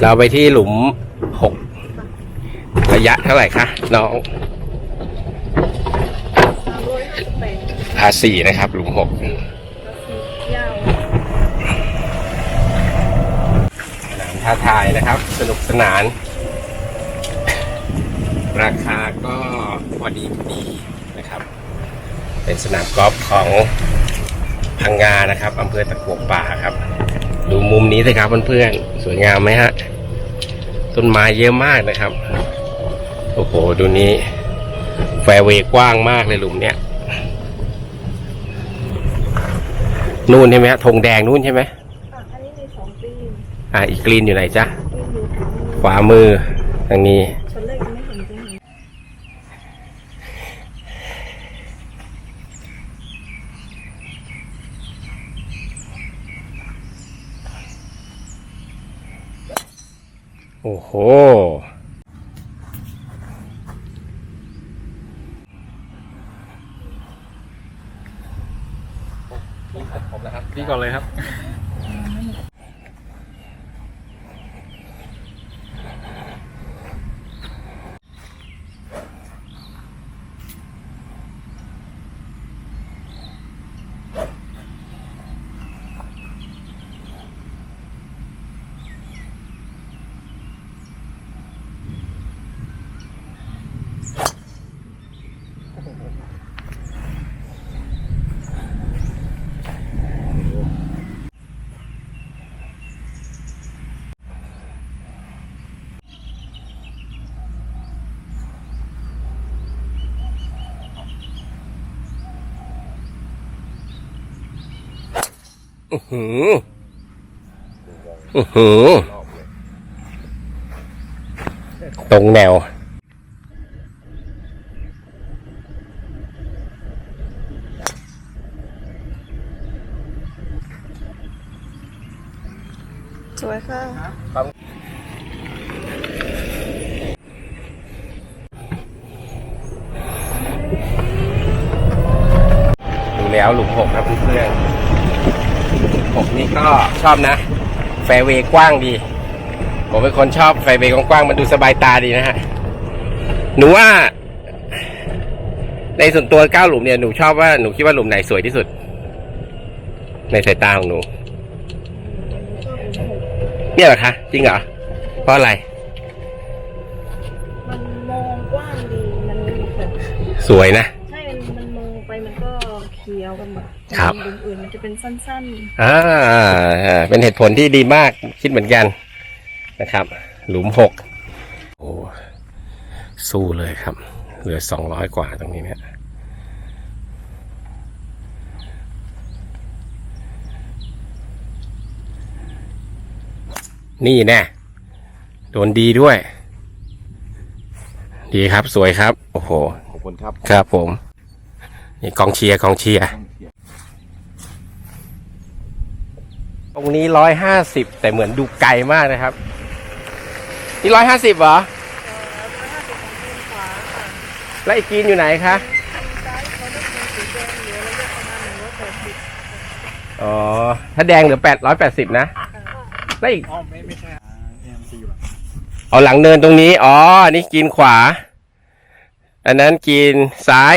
เราไปที่หลุมหกระยะเท่าไหร่คะน้องสามร้อยห้าสิบแปดพาสี่นะครับ หลุมหกยาวสนามท้าทายนะครับ สนุกสนาน ราคาก็พอดีดีนะครับ เป็นสนามกอล์ฟของพังงานะครับอำเภอตะกัวป่าครับ ดูมุมนี้สิครับเพื่อนๆ สวยงามไหมฮะ ต้นไม้เยอะมากนะครับ โอ้โห ดูนี้ แฟร์เวย์กว้างมากเลยหลุมเนี้ย นู่นใช่ไหมฮะธงแดงนู่นใช่ไหมอะอันนี้มีสองปีน อ่า อีกกรีนอยู่ไหนจ๊ะปีนอยู่ขวามือทางนี้ ชั้นแรกยังไม่เห็นตรงนี้ โอ้โห พี่ก่อนเลยครับ อื้อหืออื้อหือตรงแนวสวยค่ะดูแล้วหลุมหกครับเพื่อน ๆหกนี่ก็ชอบนะ แฟร์เวย์กว้างดี ผมเป็นคนชอบแฟร์เวย์กว้างๆมันดูสบายตาดีนะฮะ หนูว่า ในส่วนตัวเก้าหลุมเนี่ยหนูชอบว่าหนูคิดว่าหลุมไหนสวยที่สุด ในสายตาของหนูชอบหลุมหกเนี่ยเหรอคะ จริงเหรอ เพราะอะไร มันมองกว้างดี มันแบบสวยนะ ใช่ มันมันมองไปมันก็เขียวกันหมด ครับหลุมอื่นมันจะเป็นสั้นอ่าอ่าเป็นเหตุผลที่ดีมากคิดเหมือนกันนะครับ หลุมหกโอ้สู้เลยครับ เหลือสองร้อยกว่าตรงนี้เนี่ยนี่แน่โดนดีด้วย ดีครับสวยครับ โอ้โห ขอบคุณครับ ครับผม นี่กองเชียร์กองเชียร์ ต รงนี้ร้อยห้าสิบแต่เหมือนดูไกลมากนะครับ นี่ร้อยห้าสิบเหรอๆร้อยห้าสิบของทีมขวาค่ะแล้วอีกกรีนอยู่ไหนคะซ้ายเขาได้ทีมสีแดงเหลือระยะประมาณหนึ่งร้อยแปดสิบอ๋อ ถ้าแดงเหลือแปดร้อยแปดสิบนะแล้วอีกอ๋อไม่ไม่ใช่เอ็มซีอยู่หลังเอาหลังเนินตรงนี้ อ๋อ นี่กรีนขวา อันนั้นกรีนซ้าย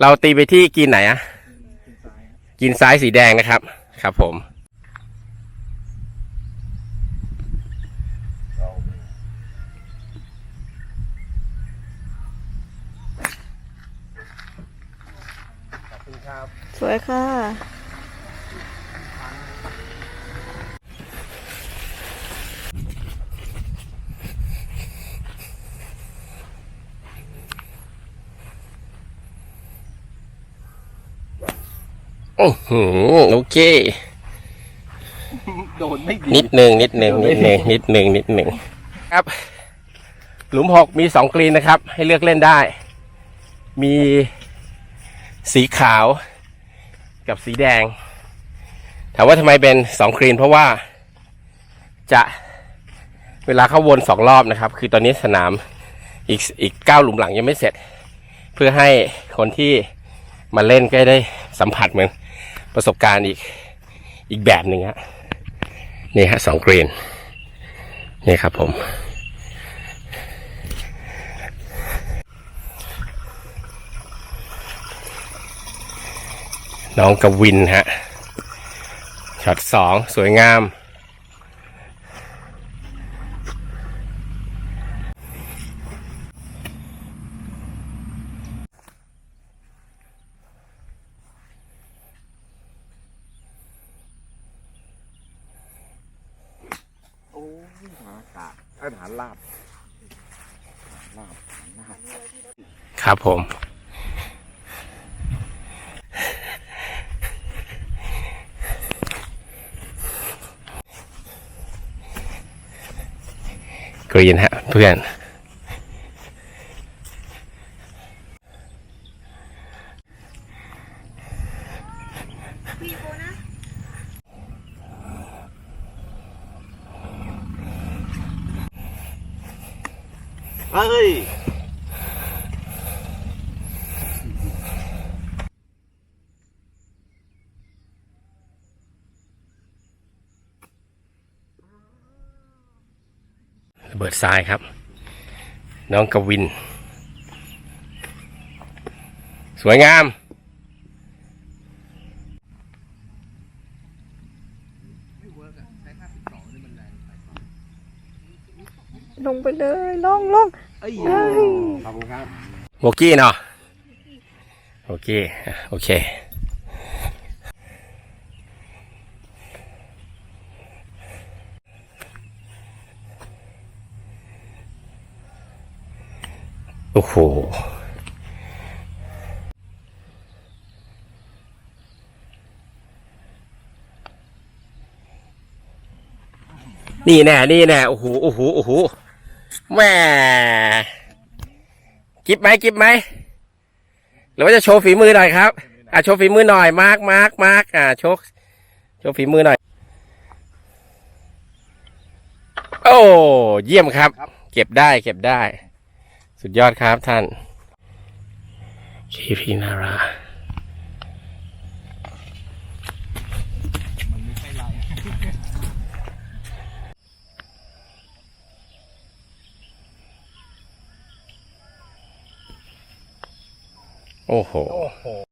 เราตีไปที่กรีนไหนอะขึ้นซ้ายกรีนซ้ายสีแดงนะครับ ครับผม คุณครับ สวยค่ะ โอ้โหโอเค โดนไม่ดีนิดหนึ่งนิดหนึ่งนิดหนึ่งนิดหนึ่งนิดหนึ่งครับ หลุมหกมีสองกรีนนะครับ ให้เลือกเล่นได้ มี สีขาวกับสีแดง ถามว่าทำไมเป็นสองกรีนเพราะว่าจะเวลาเข้าวนสองรอบนะครับ คือตอนนี้สนามอีกอีกเก้าหลุมหลังยังไม่เสร็จ เพื่อให้คนที่มาเล่นก็ได้สัมผัสเหมือนประสบการณ์อีกอีกแบบหนึ่งฮะนี่ฮะสองกรีนนี่ครับผม น้องกวินฮะช็อตสองสวยงาม โอ้ยหากาอาหารลาบลาบลาบ ครับผม กรีนฮะเพื่อน เฮ้ย เบิดทรายครับ น้องกวิน สวยงาม ลงไปเลยลงลงเอ้ยเอ้ยขอบคุณครับโบกี้เนาะโอเคอะโอเค โอ้โห นี่แน่ นี่แน่ โอ้โห โอ้โห โอ้โหแหม่กิบไหมกิบไหม หรือว่าจะโชว์ฝีมือหน่อยครับ อะ โชว์ฝีมือหน่อย มาร์กมาร์กมาร์กอะ โชว์ โชว์ฝีมือหน่อย โอ้ เยี่ยมครับ เก็บได้ เก็บได้ สุดยอดครับท่านคีพีนาราโอ้โห